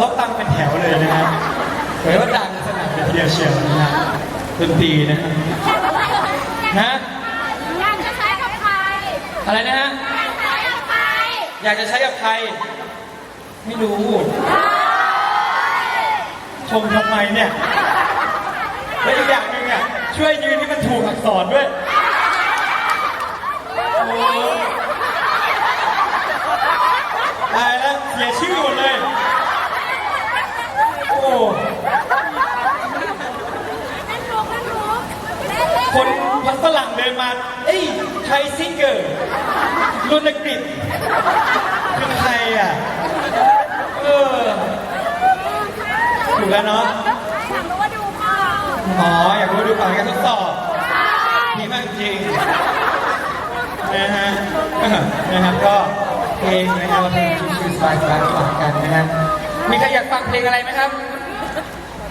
ต้องตั้งเป็นแถวเลยนะครับเหมือนว่าดังสนั่นเลยทีเดียวเชียวนะฮะดนตรีนะฮะฮะอยากจะใช้กับใครอะไรนะฮะอยากจะใช้กับใครอยากจะใช้กับใคร ไม่รู้ ชมทำไมเนี่ย และอีกอย่างหนึ่งอะช่วยยืนที่มันถูกอักษรด้วยโอ้ตายแล้วเสียชื่อหมดเลย โอ้ นั่นรู้นั่นรู้เล่นเล่น คนพันฝรั่งเดิน มาเอ้ยไทยซิงเกอร์รุนกฤษคือใครอะ เออถูกแล้วเนาะอยากรู้ว่าดูเปล่าอ๋อ อยากรู้ดูก่อนการทดสอบดีมากจริงนะฮะนะครับก็เพลงนะครับเพลงชื่อสบายสบายฝากกันนะฮะมีใครอยากฟังเพลงอะไรไหมครับ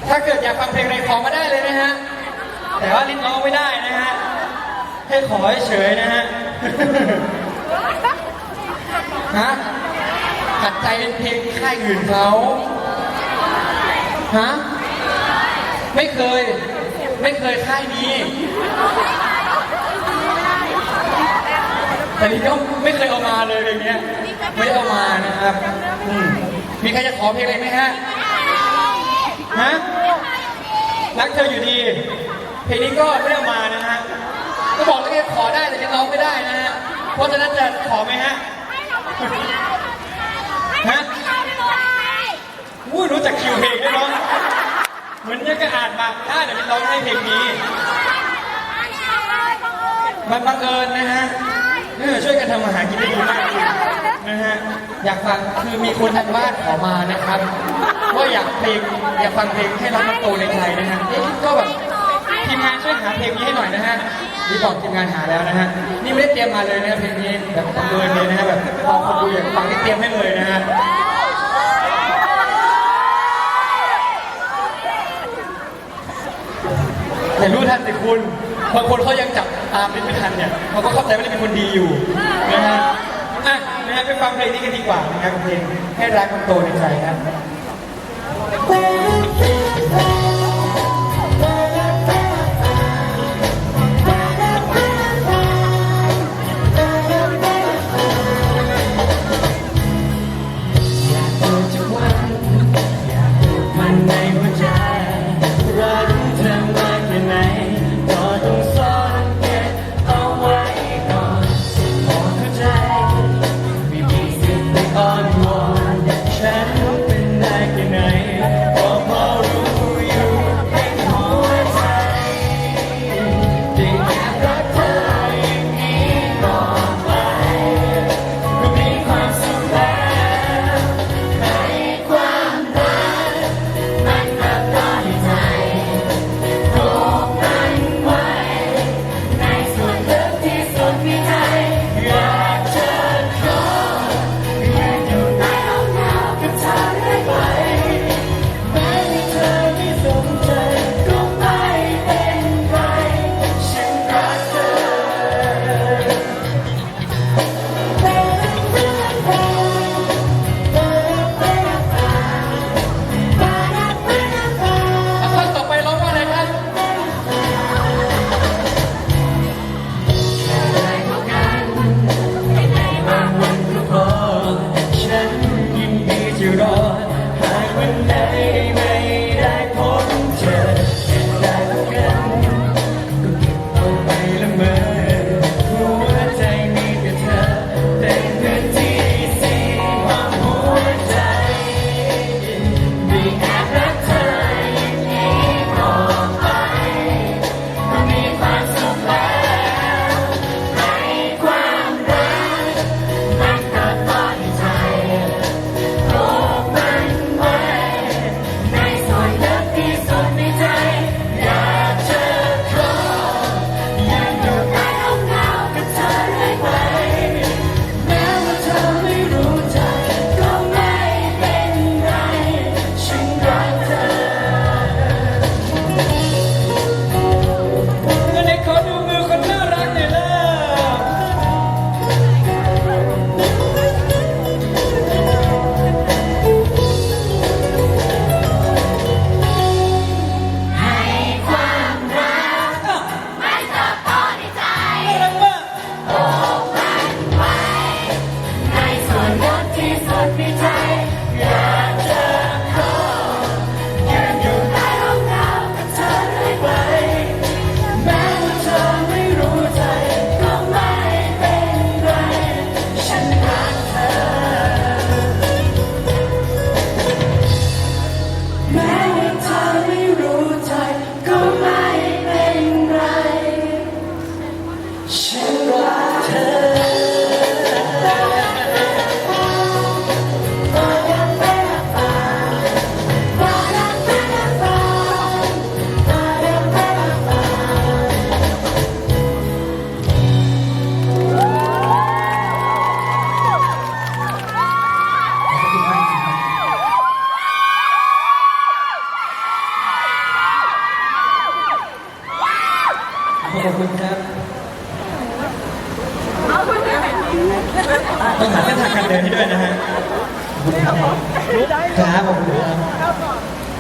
ถ้าเกิดอยากฟังเพลงอะไรขอมาได้เลยนะฮะแต่ว่าลิ้นร้องไม่ได้นะฮะ ให้ขอเฉยๆนะฮะ ฮะขัดใจเป็นเพลงค่ายอื่นเขาฮะ ไม่เคย ไม่เคยค่ายนี้ แต่นี่ก็ไม่เคยเอามาเลยอะไรเงี้ย ไม่ได้เอามานะครับอืมมีใครจะขอเพลงอะไรไหมฮะ ฮะ รักเธออยู่ดี เพลงนี้ก็ไม่ได้เอามานะฮะ ก็บอกแล้วไงขอได้แต่ยังร้องไม่ได้นะฮะ เพราะฉะนั้นจะขอไหมฮะ ฮะอุ้ยรู้จักคิวเพลงด้วยเนาะเหมือนยังก็อ่านมาได้แต่เป็นร้องให้เพลงนี้มันบังเอิญนะฮะเออช่วยกันทำอาหารกินได้ดีมากจริงนะฮะ อยากฟังคือมีคนทางบ้านขอมานะครับ ว่าอยากเพลงอยากฟังเพลงให้รักมันโตในใจนะฮะเอ๊ะก็แบบ ทีมงานช่วยหาเพลงนี้ให้หน่อยนะฮะนี่บอกทีมงานหาแล้วนะฮะ นี่ไม่ได้เตรียมมาเลยนะเพลงนี้แบบบังเอิญเลยนะฮะแบบพอคนดูอยากฟังที่เตรียมให้เลยนะฮะแต่รู้ทันสิคุณ บางคนเขายังจับตามไม่ทันเนี่ยเขาก็เข้าใจว่าเราเป็นคนดีอยู่นะฮะอะนะฮะไปฟังเพลงนี้กันดีกว่านะครับเพลงให้รักมันโตในใจครับ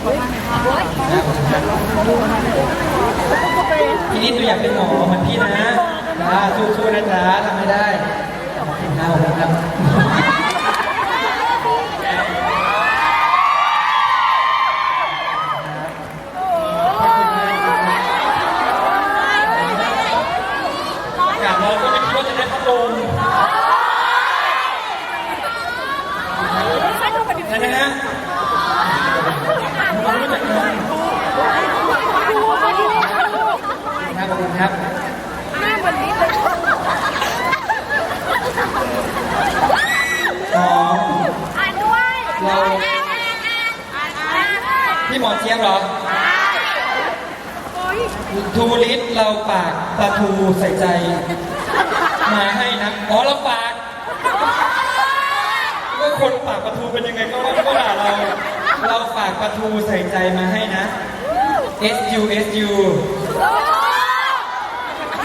พี่นิดหนูอยากเป็นหมอเหมือนพี่นะจ้าสู้ๆนะจ๊ะทำให้ได้ขอบคุณครับขอบครับอากาศร้อนก็ไม่คิดว่าจะได้พัดลมนะนะฮะไม่รู้จักกันครับขอบคุณครับ หน้าเหมือนนี้เลย หอม อ่านด้วย เรา อ่านอ่านอ่านอ่านอ่านอ่าน พี่หมอ เหรอทูลิตเราปากปลาทูใส่ใจ มาให้นะอ๋อเราปากก็คนปากปลาทูเป็นยังไงก็ว่าก็ด่าเรา เราฝากปลาทูใส่ใจมาให้นะ S U S U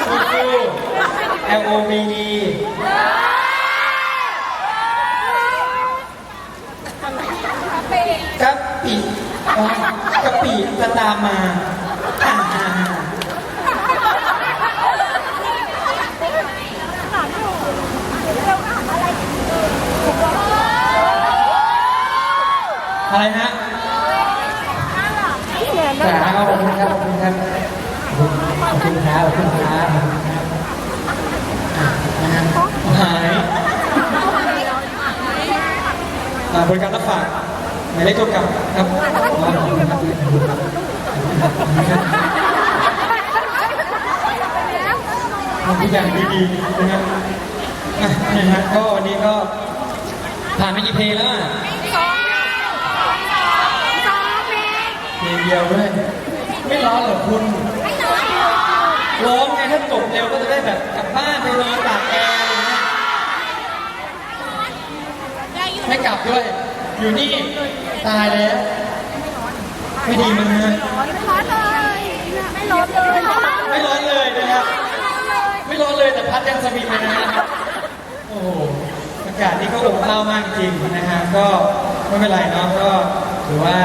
สู้ๆ L O V E กะปิอ๋อ กะปิจะตามมาอ่าอะไรฮะจ๋าขอบคุณครับขอบคุณครับขอบคุณครับขอบคุณครับขอบคุณครับอะนะฮะหายอ่าบริการรับฝากห มายเลขโทรกลับครับขอบคุณครับทำทุกอย่างดีๆนะครับอะนี่ฮะก็วันนี้ก็ผ่านไปกี่เพลงแล้วอะเพลงเดียวด้วยไม่ร้อนหรอคุณร้อนไงถ้าจบเร็วก็จะได้แบบกลับบ้านไปนอนตากแอร์อะไรเงี้ยไม่กลับด้วย อยู่นี่ ตายแล้วไม่ดีมั้งฮะไม่ร้อนเลย ไม่ร้อนเลยไม่ร้อนเลยนะครับ ไม่ร้อนเลยแต่พัดยังสวิงเลยนะฮะโอ้โห อากาศนี่ก็อบอ้าวมากจริงนะฮะ ก็ไม่เป็นไรเนาะ ก็ถือว่า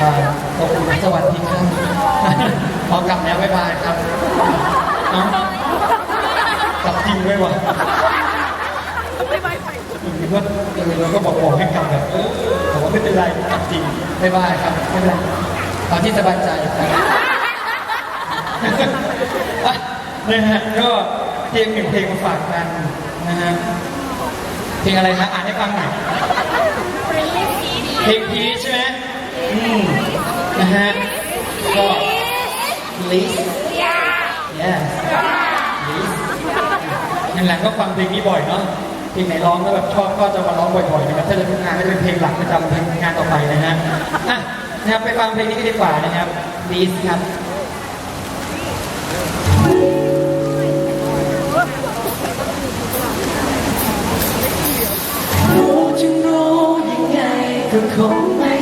อ่าขอบคุณสวัสดีครับพร้อมกลับแล้วบ๊ายบายครับเนาะกลับจริงด้วยวะ คิดว่าเออเราก็บอกบอกให้กลับแบบเออแต่ว่าไม่เป็นไรกลับจริงบ๊ายบายครับไม่เป็นไรตอนที่สบายใจครับอะนะฮะก็เพลงหนึ่งเพลงมาฝากกันนะฮะเพลงอะไรฮะอ่านให้ฟังหน่อยเพลงพีชใช่ไหมอืมนะฮะก็ list yes list นั่นแหละก็ฟังเพลงนี้บ่อยเนาะ เพลงไหนร้องแล้วแบบชอบก็จะมาร้องบ่อยๆนะครับถ้าจะทำงานก็จะเป็นเพลงหลักประจำเพลงงานต่อไปนะฮะอะนะครับไปฟังเพลงนี้กันดีกว่านะครับ list ครับรู้จึงรู้ยังไงก็คงไม่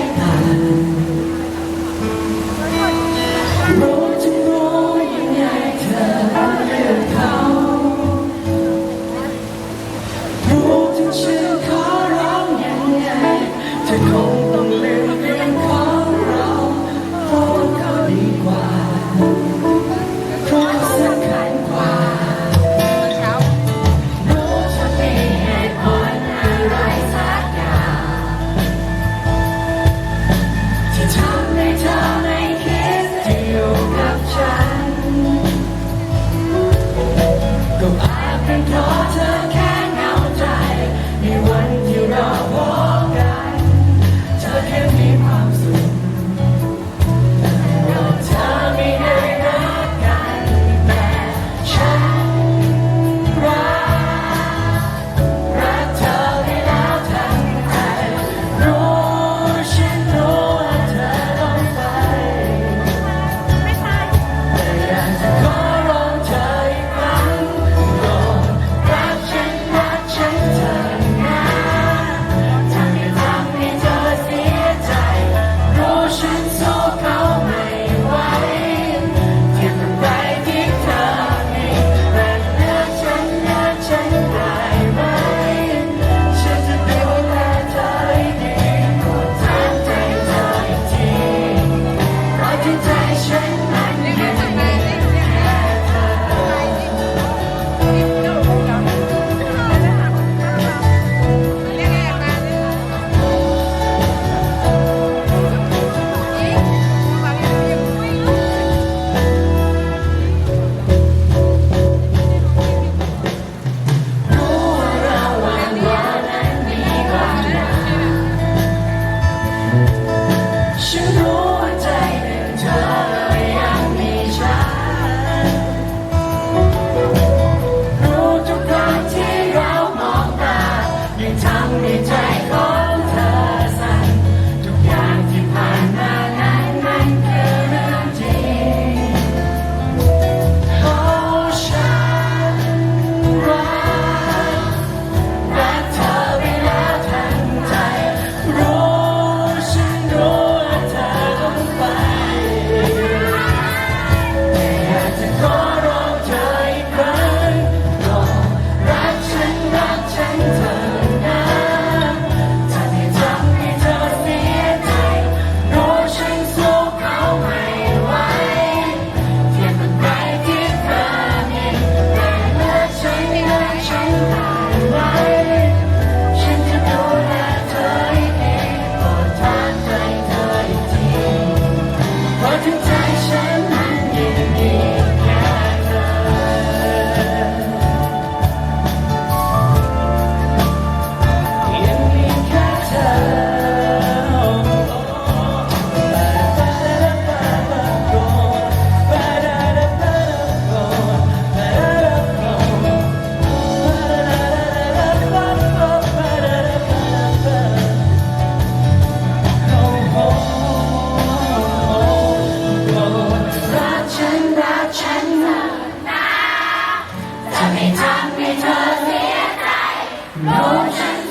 Lord.